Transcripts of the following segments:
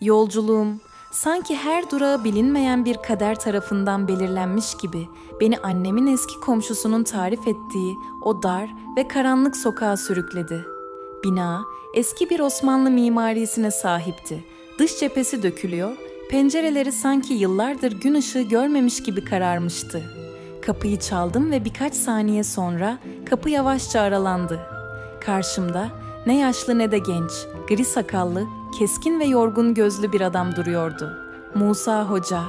Yolculuğum sanki her durağı bilinmeyen bir kader tarafından belirlenmiş gibi beni annemin eski komşusunun tarif ettiği o dar ve karanlık sokağa sürükledi. Bina eski bir Osmanlı mimarisine sahipti. Dış cephesi dökülüyor, pencereleri sanki yıllardır gün ışığı görmemiş gibi kararmıştı. Kapıyı çaldım ve birkaç saniye sonra kapı yavaşça aralandı. Karşımda ne yaşlı ne de genç, gri sakallı, keskin ve yorgun gözlü bir adam duruyordu. Musa Hoca.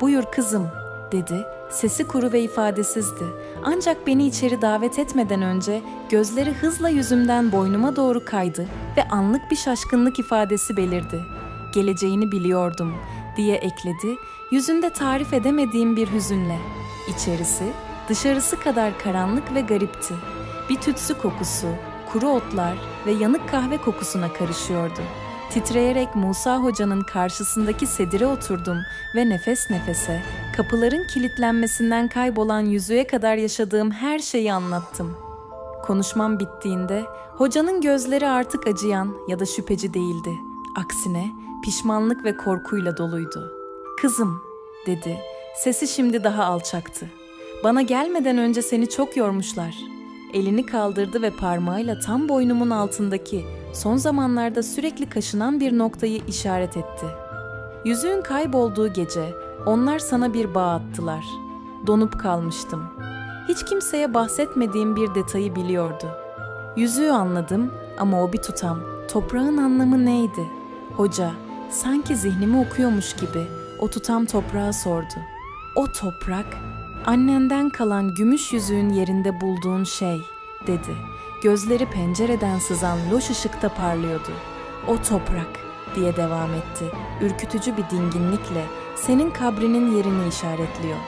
"Buyur kızım." dedi. Sesi kuru ve ifadesizdi. Ancak beni içeri davet etmeden önce gözleri hızla yüzümden boynuma doğru kaydı ve anlık bir şaşkınlık ifadesi belirdi. Geleceğini biliyordum diye ekledi, yüzünde tarif edemediğim bir hüzünle. İçerisi dışarısı kadar karanlık ve garipti. Bir tütsü kokusu, kuru otlar ve yanık kahve kokusuna karışıyordu. Titreyerek Musa Hoca'nın karşısındaki sedire oturdum ve nefes nefese kapıların kilitlenmesinden kaybolan yüzüğe kadar yaşadığım her şeyi anlattım. Konuşmam bittiğinde hocanın gözleri artık acıyan ya da şüpheci değildi. Aksine pişmanlık ve korkuyla doluydu. "Kızım," dedi. Sesi şimdi daha alçaktı. "Bana gelmeden önce seni çok yormuşlar." Elini kaldırdı ve parmağıyla tam boynumun altındaki, son zamanlarda sürekli kaşınan bir noktayı işaret etti. Yüzüğün kaybolduğu gece onlar sana bir bağ attılar. Donup kalmıştım. Hiç kimseye bahsetmediğim bir detayı biliyordu. Yüzüğü anladım ama o bir tutam. Toprağın anlamı neydi? Hoca sanki zihnimi okuyormuş gibi o tutam toprağa sordu. O toprak annenden kalan gümüş yüzüğün yerinde bulduğun şey dedi. Gözleri pencereden sızan loş ışıkta parlıyordu. O toprak diye devam etti. Ürkütücü bir dinginlikle senin kabrinin yerini işaretliyor.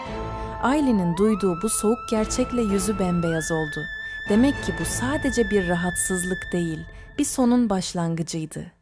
Aylin'in duyduğu bu soğuk gerçekle yüzü bembeyaz oldu. Demek ki bu sadece bir rahatsızlık değil, bir sonun başlangıcıydı.